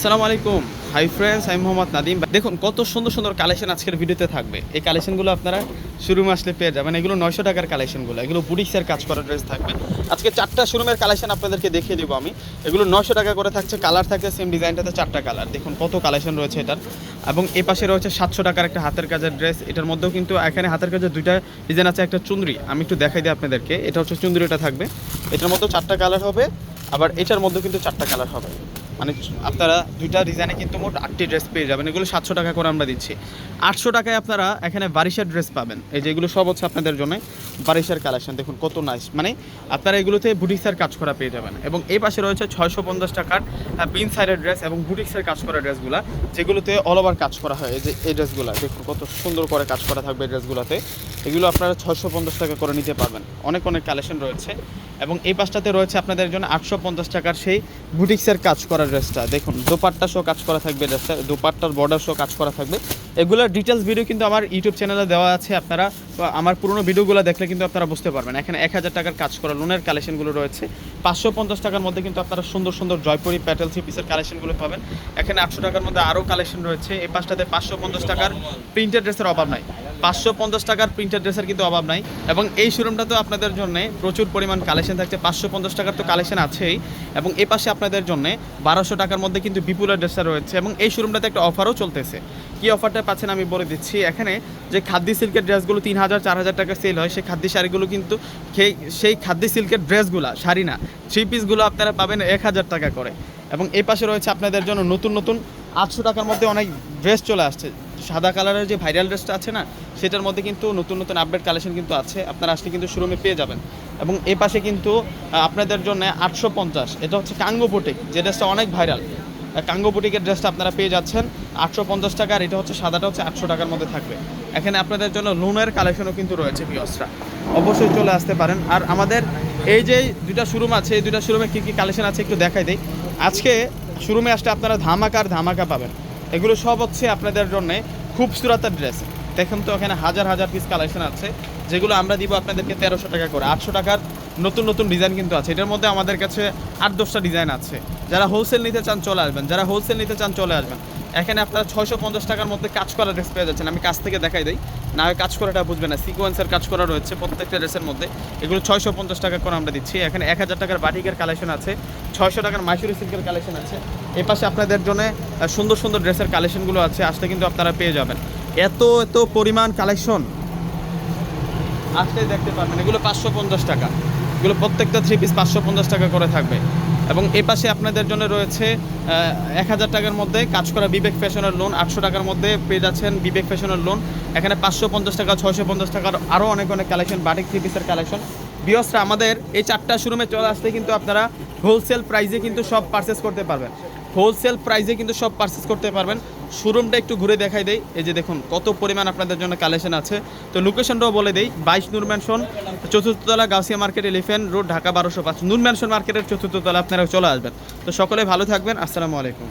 আসসালামু আলাইকুম। Hi friends আমি মোহাম্মদ নাদিম দেখুন, কত সুন্দর সুন্দর কালেকশন আজকের ভিডিওতে থাকবে। এই কালেকশনগুলো আপনারা শোরুমে আসলে পেয়ে যাবেন। এগুলো নয়শো টাকার কালেকশনগুলো এগুলো বুটিক্সের কাজ করা ড্রেস থাকবে। আজকে চারটা শোরুমের কালেকশন আপনাদেরকে দেখিয়ে দেবো আমি। এগুলো নয়শো টাকা করে থাকছে। কালার থাকছে সেম ডিজাইনটাতে চারটা কালার দেখুন, কত কালেকশন রয়েছে এটার। এবং এ পাশে রয়েছে সাতশো টাকার একটা হাতের কাজের ড্রেস এটার মধ্যেও কিন্তু এখানে হাতের কাজের দুইটা ডিজাইন আছে। একটা চুন্দরি আমি একটু দেখাই দিই আপনাদেরকে। এটা হচ্ছে চুন্দ্রিটা থাকবে। এটার মধ্যেও চারটা কালার হবে। আবার এটার মধ্যেও কিন্তু চারটা কালার হবে। মানে আপনারা দুইটা ডিজাইনে কিন্তু মোট আটটি ড্রেস পেয়ে যাবেন। এগুলো সাতশো টাকা করে আমরা দিচ্ছি। আটশো টাকায় আপনারা এখানে বারিশার ড্রেস পাবেন। এই যে এগুলো সব হচ্ছে আপনাদের জন্য বারিশার কালেকশন দেখুন কত নাইস মানে আপনারা এগুলোতে বুটিক্সের কাজ করা পেয়ে যাবেন। এবং এই পাশে রয়েছে ছয়শো পঞ্চাশ টাকার পিন সাইডের ড্রেস এবং বুটিক্সের কাজ করা ড্রেসগুলো যেগুলোতে অল ওভার কাজ করা হয়। এই যে, এই ড্রেসগুলো দেখুন কত সুন্দর করে কাজ করা থাকবে ড্রেসগুলোতে এগুলো আপনারা ছয়শো পঞ্চাশ টাকা করে নিতে পারবেন। অনেক অনেক কালেকশন রয়েছে। এবং এই পাশটাতে রয়েছে আপনাদের জন্য আটশো পঞ্চাশ টাকার সেই বুটিক্সের কাজ করা ড্রেসটা দেখুন, দোপাট্টা শো কাজ করা থাকবে ড্রেসটা দোপাট্টার বর্ডার শো কাজ করা থাকবে। এগুলোর ডিটেলস ভিডিও কিন্তু আমার ইউটিউব চ্যানেলে দেওয়া আছে আপনারা আমার পুরনো ভিডিওগুলো দেখলে কিন্তু আপনারা বুঝতে পারবেন। এখানে এক হাজার টাকার কাজ করা লোনের কালেকশনগুলো রয়েছে। পাঁচশো পঞ্চাশ টাকার মধ্যে কিন্তু আপনারা সুন্দর সুন্দর জয়পুরি প্যাটেল থ্রি পিসের কালেকশনগুলো পাবেন। এখানে আটশো টাকার মধ্যে আরও কালেকশন রয়েছে। এই পাশটাতে পাঁচশো পঞ্চাশ টাকার প্রিন্টেড ড্রেসের অভাব নাই। পাঁচশো পঞ্চাশ টাকার প্রিন্টার ড্রেসের কিন্তু অভাব নাই। এবং এই শোরুমটা তো আপনাদের জন্য প্রচুর পরিমাণ কালেকশন থাকছে। পাঁচশো পঞ্চাশ টাকার তো কালেকশন আছেই। এবং এ পাশে আপনাদের জন্য বারোশো টাকার মধ্যে কিন্তু বিপুলের ড্রেসটা রয়েছে। এবং এই শোরুমটাতে একটা অফারও চলতেছে। কি অফারটা পাচ্ছেন আমি বলে দিচ্ছি। এখানে যে খাদ্য সিল্কের ড্রেসগুলো তিন হাজার, চার হাজার টাকা সেল হয়, সেই খাদ্য শাড়িগুলো কিন্তু সেই সেই খাদ্য সিল্কের ড্রেসগুলো শাড়ি না। থ্রি পিসগুলো আপনারা পাবেন এক হাজার টাকা করে। এবং এই পাশে রয়েছে আপনাদের জন্য নতুন নতুন আটশো টাকার মধ্যে অনেক ড্রেস চলে আসছে। সাদা কালারের যে ভাইরাল ড্রেসটা আছে না, সেটার মধ্যে কিন্তু নতুন নতুন আপডেট কালেকশন কিন্তু আছে। আপনারা আসলে কিন্তু শোরুমে পেয়ে যাবেন। এবং এই পাশে কিন্তু আপনাদের জন্য আটশো পঞ্চাশ। এটা হচ্ছে কাঙ্গো বুটিক যে ড্রেসটা অনেক ভাইরাল কাঙ্গো বুটিকের ড্রেসটা আপনারা পেয়ে যাচ্ছেন। আটশো পঞ্চাশ টাকা, আর এটা হচ্ছে সাদাটা হচ্ছে আটশো টাকার মধ্যে থাকবে। এখানে আপনাদের জন্য লোনের কালেকশনও কিন্তু রয়েছে পিওসরা অবশ্যই চলে আসতে পারেন। আর আমাদের এই যে দুটা শোরুম আছে, এই দুটা শোরুমে কী কী কালেকশন আছে একটু দেখাই দিই। আজকে শোরুমে আসলে আপনারা ধামাকার ধামাকা পাবেন। এগুলো সব হচ্ছে আপনাদের জন্য খুব সুরাতের ড্রেস। দেখেন তো এখানে হাজার হাজার পিস কালেকশন আছে, যেগুলো আমরা দিব আপনাদেরকে তেরোশো টাকা করে। আটশো টাকার নতুন নতুন ডিজাইন কিন্তু আছে। এটার মধ্যে আমাদের কাছে আট দশটা ডিজাইন আছে। যারা হোলসেল নিতে চান চলে আসবেন। যারা হোলসেল নিতে চান চলে আসবেন। এখানে আপনারা ছয়শো পঞ্চাশ টাকার মধ্যে কাজ করা ড্রেস পেয়ে যাচ্ছেন। আমি কাছ থেকে দেখাই দিই। না কাজ করাটা বুঝবে না। সিকোয়েন্সের কাজ করা রয়েছে প্রত্যেকটা ড্রেসের মধ্যে। এগুলো ছয়শো পঞ্চাশ টাকা করে আমরা দিচ্ছি। এখানে এক হাজার টাকার বাটিকের কালেকশন আছে। ছয়শো টাকার মাইসুরি সিল্কের কালেকশন আছে। এ পাশে আপনাদের জন্য সুন্দর সুন্দর ড্রেসের কালেকশনগুলো আছে। আসলে কিন্তু আপনারা পেয়ে যাবেন। এত এত পরিমাণ কালেকশন আসলেই দেখতে পারবেন, এগুলো পাঁচশো পঞ্চাশ টাকা। এগুলো প্রত্যেকটা থ্রি পিস পাঁচশো পঞ্চাশ টাকা করে থাকবে। এবং এ পাশে আপনাদের জন্য রয়েছে এক হাজার টাকার মধ্যে কাজ করা বিবেক ফ্যাশনের লোন আটশো টাকার মধ্যে পেয়ে যাচ্ছেন বিবেক ফ্যাশনের লোন এখানে পাঁচশো পঞ্চাশ টাকা, ছয়শো পঞ্চাশ টাকার আরও অনেক অনেক কালেকশন বাটিক থ্রি পিসের কালেকশন বিয়সরা আমাদের এই চারটা শোরুমে চলে আসতে কিন্তু আপনারা হোলসেল প্রাইসে কিন্তু সব পারচেস করতে পারবেন। হোলসেল প্রাইসে কিন্তু সব পারচেস করতে পারবেন। শোরুমটা একটু ঘুরে দেখাই দেয় এই যে দেখুন, কত পরিমাণ আপনাদের জন্য কালেকশন আছে। তো লোকেশনটাও বলে দেই, বাইশ Noor mansion চতুর্থতলা Gausia market elephant road Dhaka বারোশো পাঁচ, নূর ম্যানশন মার্কেটের চতুর্থতলা আপনারা চলে আসবেন। তো সকলে ভালো থাকবেন, আসসালামু আলাইকুম।